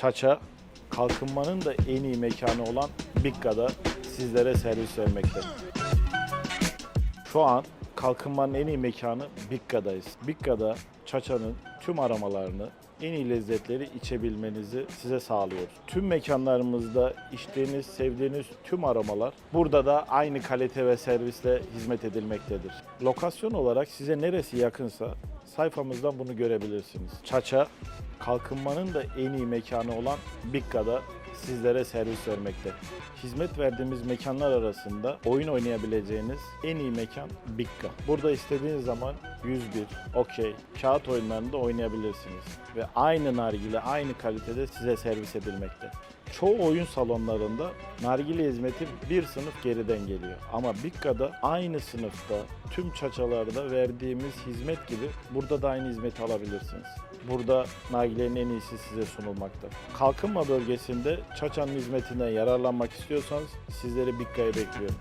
Çaça, kalkınmanın da en iyi mekanı olan Bikka'da sizlere servis vermekte. Şu an kalkınmanın en iyi mekanı Bikka'dayız. Bikka'da Çaça'nın tüm aramalarını, en iyi lezzetleri içebilmenizi size sağlıyoruz. Tüm mekanlarımızda içtiğiniz, sevdiğiniz tüm aromalar burada da aynı kalite ve servisle hizmet edilmektedir. Lokasyon olarak size neresi yakınsa sayfamızdan bunu görebilirsiniz. Çaça, kalkınmanın da en iyi mekanı olan Bikka'da sizlere servis vermekte. Hizmet verdiğimiz mekanlar arasında oyun oynayabileceğiniz en iyi mekan Bikka. Burada istediğiniz zaman 101, okey, kağıt oyunlarında oynayabilirsiniz. Ve aynı nargile, aynı kalitede size servis edilmekte. Çoğu oyun salonlarında nargile hizmeti bir sınıf geriden geliyor. Ama Bikka'da aynı sınıfta tüm çaçalarda verdiğimiz hizmet gibi burada da aynı hizmeti alabilirsiniz. Burada nargilenin en iyisi size sunulmakta. Kalkınma bölgesinde Çaça'nın hizmetinden yararlanmak istiyorsanız sizleri Bikka'ya bekliyorum.